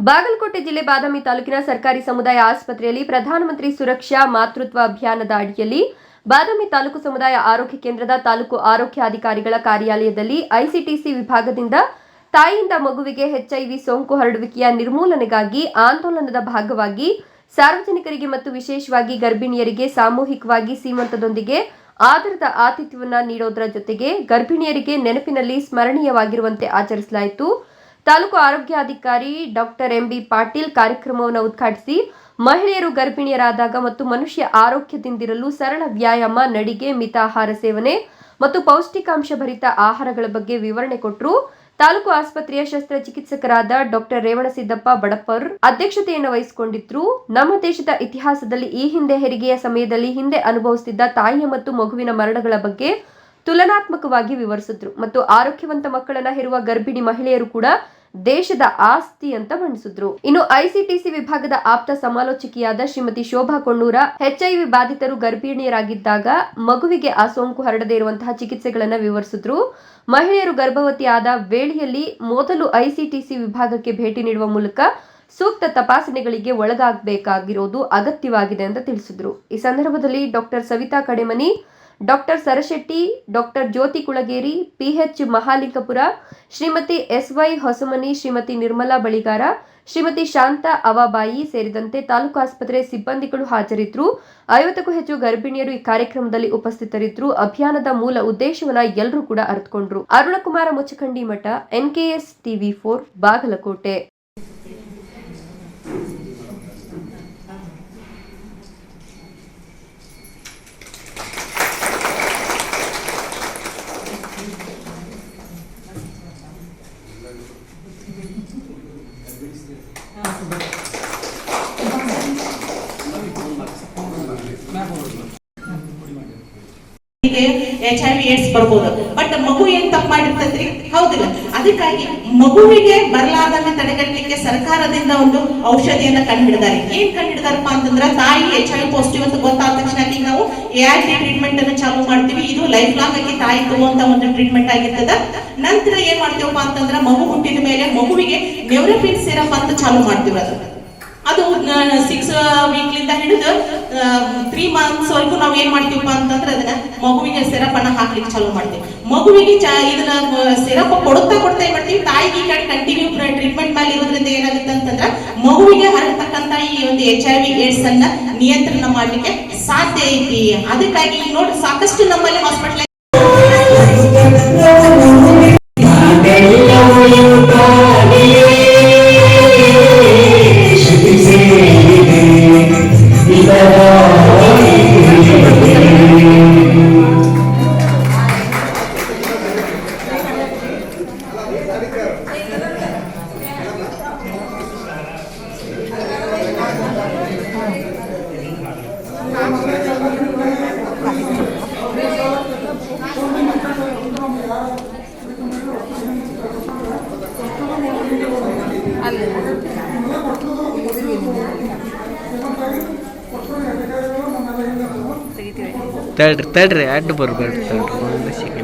ಬಾಗಲಕೋಟೆ ಜಿಲ್ಲೆ ಬಾದಾಮಿ ತಾಲೂಕಿನ ಸರ್ಕಾರಿ ಸಮುದಾಯ ಆಸ್ಪತ್ರೆಯಲ್ಲಿ ಪ್ರಧಾನಮಂತ್ರಿ ಸುರಕ್ಷಾ ಮಾತೃತ್ವ ಅಭಿಯಾನದ ಅಡಿಯಲ್ಲಿ ಬಾದಾಮಿ ತಾಲೂಕು ಸಮುದಾಯ ಆರೋಗ್ಯ ಕೇಂದ್ರದ ತಾಲೂಕು ಆರೋಗ್ಯಾಧಿಕಾರಿಗಳ ಕಾರ್ಯಾಲಯದಲ್ಲಿ ಐಸಿಟಿಸಿ ವಿಭಾಗದಿಂದ ತಾಯಿಯಿಂದ ಮಗುವಿಗೆ ಎಚ್ಐವಿ ಸೋಂಕು ಹರಡುವಿಕೆಯ ನಿರ್ಮೂಲನೆಗಾಗಿ ಆಂದೋಲನದ ಭಾಗವಾಗಿ ಸಾರ್ವಜನಿಕರಿಗೆ ಮತ್ತು ವಿಶೇಷವಾಗಿ ಗರ್ಭಿಣಿಯರಿಗೆ ಸಾಮೂಹಿಕವಾಗಿ ಸೀಮಂತದೊಂದಿಗೆ ಆಧಾರದ ಆತಿಥ್ಯವನ್ನು ನೀಡೋದರ ಜೊತೆಗೆ ಗರ್ಭಿಣಿಯರಿಗೆ ನೆನಪಿನಲ್ಲಿ ಸ್ಮರಣೀಯವಾಗಿರುವಂತೆ ಆಚರಿಸಲಾಯಿತು. ತಾಲೂಕು ಆರೋಗ್ಯಾಧಿಕಾರಿ ಡಾಕ್ಟರ್ ಎಂಬಿ ಪಾಟೀಲ್ ಕಾರ್ಯಕ್ರಮವನ್ನು ಉದ್ಘಾಟಿಸಿ ಮಹಿಳೆಯರು ಗರ್ಭಿಣಿಯರಾದಾಗ ಮತ್ತು ಮನುಷ್ಯ ಆರೋಗ್ಯದಿಂದಿರಲು ಸರಳ ವ್ಯಾಯಾಮ, ನಡಿಗೆ, ಮಿತ ಆಹಾರ ಸೇವನೆ ಮತ್ತು ಪೌಷ್ಟಿಕಾಂಶ ಭರಿತ ಆಹಾರಗಳ ಬಗ್ಗೆ ವಿವರಣೆ ಕೊಟ್ಟರು ತಾಲೂಕು ಆಸ್ಪತ್ರೆಯ ಶಸ್ತ್ರಚಿಕಿತ್ಸಕರಾದ ಡಾಕ್ಟರ್ ರೇವಣಸಿದ್ದಪ್ಪ ಬಡಪ್ಪರ್ ಅಧ್ಯಕ್ಷತೆಯನ್ನು ವಹಿಸಿಕೊಂಡಿದ್ರು. ನಮ್ಮ ದೇಶದ ಇತಿಹಾಸದಲ್ಲಿ ಈ ಹಿಂದೆ ಹೆರಿಗೆಯ ಸಮಯದಲ್ಲಿ ಹಿಂದೆ ಅನುಭವಿಸುತ್ತಿದ್ದ ತಾಯಿಯ ಮತ್ತು ಮಗುವಿನ ಮರಣಗಳ ಬಗ್ಗೆ ತುಲನಾತ್ಮಕವಾಗಿ ವಿವರಿಸಿದ್ರು ಮತ್ತು ಆರೋಗ್ಯವಂತ ಮಕ್ಕಳನ್ನ ಹೆರುವ ಗರ್ಭಿಣಿ ಮಹಿಳೆಯರು ಕೂಡ ದೇಶದ ಆಸ್ತಿ ಅಂತ ಬಣ್ಣಿಸಿದ್ರು. ಇನ್ನು ಐಸಿಟಿಸಿ ವಿಭಾಗದ ಆಪ್ತ ಸಮಾಲೋಚಕಿಯಾದ ಶ್ರೀಮತಿ ಶೋಭಾ ಕೊಂಡೂರ ಎಚ್ಐವಿ ಬಾಧಿತರು ಗರ್ಭಿಣಿಯರಾಗಿದ್ದಾಗ ಮಗುವಿಗೆ ಆ ಸೋಂಕು ಹರಡದೇ ಇರುವಂತಹ ಚಿಕಿತ್ಸೆಗಳನ್ನ ವಿವರಿಸಿದ್ರು. ಮಹಿಳೆಯರು ಗರ್ಭವತಿ ಆದ ವೇಳೆಯಲ್ಲಿ ಮೊದಲು ಐಸಿಟಿಸಿ ವಿಭಾಗಕ್ಕೆ ಭೇಟಿ ನೀಡುವ ಮೂಲಕ ಸೂಕ್ತ ತಪಾಸಣೆಗಳಿಗೆ ಒಳಗಾಗಬೇಕಾಗಿರೋದು ಅಗತ್ಯವಾಗಿದೆ ಅಂತ ತಿಳಿಸಿದ್ರು. ಈ ಸಂದರ್ಭದಲ್ಲಿ doctor Savita Kademani doctor Sarashetti, doctor Jyoti Kulageri, PH Mahalingapur, Shrimati SY Hosamani, Shrimati Nirmala Baligar, Shrimati Shanta Avabai ಸೇರಿದಂತೆ ತಾಲೂಕು ಆಸ್ಪತ್ರೆ ಸಿಬ್ಬಂದಿಗಳು ಹಾಜರಿದ್ರು ಐವತ್ತಕ್ಕೂ ಹೆಚ್ಚು ಗರ್ಭಿಣಿಯರು ಈ ಕಾರ್ಯಕ್ರಮದಲ್ಲಿ ಉಪಸ್ಥಿತರಿದ್ರು ಅಭಿಯಾನದ ಮೂಲ ಉದ್ದೇಶವನ್ನ ಎಲ್ಲರೂ ಕೂಡ ಅರ್ಥಕೊಂಡ್ರು Arunkumar Muchchakhandi Math, NKS TV four, Bagalkot. H I V AIDS ಬರ್ಬೋದು. ಬಟ್ ಮಗು ಏನ್ ತಪ್ಪು ಮಾಡಿರ್ತೈತ್ರಿ? ಹೌದಿಲ್ಲ. ಅದಕ್ಕಾಗಿ ಮಗುವಿಗೆ ಬರಲಾರ್ದಂಗೆ ತಡೆಗಟ್ಟಲಿಕ್ಕೆ ಸರ್ಕಾರದಿಂದ ಒಂದು ಔಷಧಿಯನ್ನ ಕಂಡು ಕಂಡುಹಿಡಿದಾರೆ. ಏನ್ ಕಂಡು ಕಂಡುಹಿಡಿದಾರಪ್ಪ ಅಂತಂದ್ರ ತಾಯಿ ಎಚ್ ಐ ಪಾಸಿಟಿವ್ ಅಂತ ಗೊತ್ತಾದ ತಕ್ಷಣ ನಾವು ಎ ಆರ್ ಟಿ ಟ್ರೀಟ್ಮೆಂಟ್ ಅನ್ನು ಚಾಲೂ ಮಾಡ್ತೀವಿ. ಇದು ಲೈಫ್ ಲಾಂಗ್ ಆಗಿ ತಾಯಿ ತಗುವಂತ ಒಂದು ಟ್ರೀಟ್ಮೆಂಟ್ ಆಗಿರ್ತದ. ನಂತರ ಏನ್ ಮಾಡ್ತೀವಪ್ಪ ಅಂತಂದ್ರ ಮಗು ಹುಟ್ಟಿದ ಮೇಲೆ ಮಗುವಿಗೆ ನ್ಯೂರೋಫಿನ್ ಸಿರಪ್ ಅಂತ ಚಾಲೂ ಮಾಡ್ತೀವಿ ಅದು. ಅದು ಸಿಕ್ಸ್ ವೀಕ್ಲಿಂದ ಹಿಡಿದು ತ್ರೀ ಮಂತ್ಸ್ ವರೆಗೂ ನಾವು ಏನ್ ಮಾಡ್ತೀವಪ್ಪ ಅಂತಂದ್ರೆ ಅದನ್ನ ಮಗುವಿಗೆ ಸಿರಪ್ ಅನ್ನ ಹಾಕ್ಲಿಕ್ಕೆ ಚಾಲೂ ಮಾಡ್ತೀವಿ. ಮಗುವಿಗೆ ಇದನ್ನ ಸಿರಪ್ ಕೊಡುತ್ತಾ ಕೊಡ್ತಾ ಏನ್ ಮಾಡ್ತೀವಿ? ತಾಯಿಗೆ ಈ ಕಡೆ ಕಂಟಿನ್ಯೂ ಟ್ರೀಟ್ಮೆಂಟ್ ಮೇಲೆ ಇರೋದ್ರಿಂದ ಏನಾಗುತ್ತೆ ಅಂತಂದ್ರೆ ಮಗುವಿಗೆ ಹರಡ್ತಕ್ಕಂತ ಈ ಒಂದು ಎಚ್ ಐ ವಿ ಏಡ್ಸ್ ಅನ್ನ ನಿಯಂತ್ರಣ ಮಾಡ್ಲಿಕ್ಕೆ ಸಾಧ್ಯ ಐತಿ. ಅದಕ್ಕಾಗಿ ನೋಡಿ ಸಾಕಷ್ಟು ನಮ್ಮಲ್ಲಿ ಹಾಸ್ಪಿಟಲ್ ತಡ್ರಿ ತಡ್ರಿ ಅಡ್ಡ ಬರ್ಬೇಡ್ರಿ ತಡ್ರಿ ಒಂದು ಸೆಕೆಂಡ್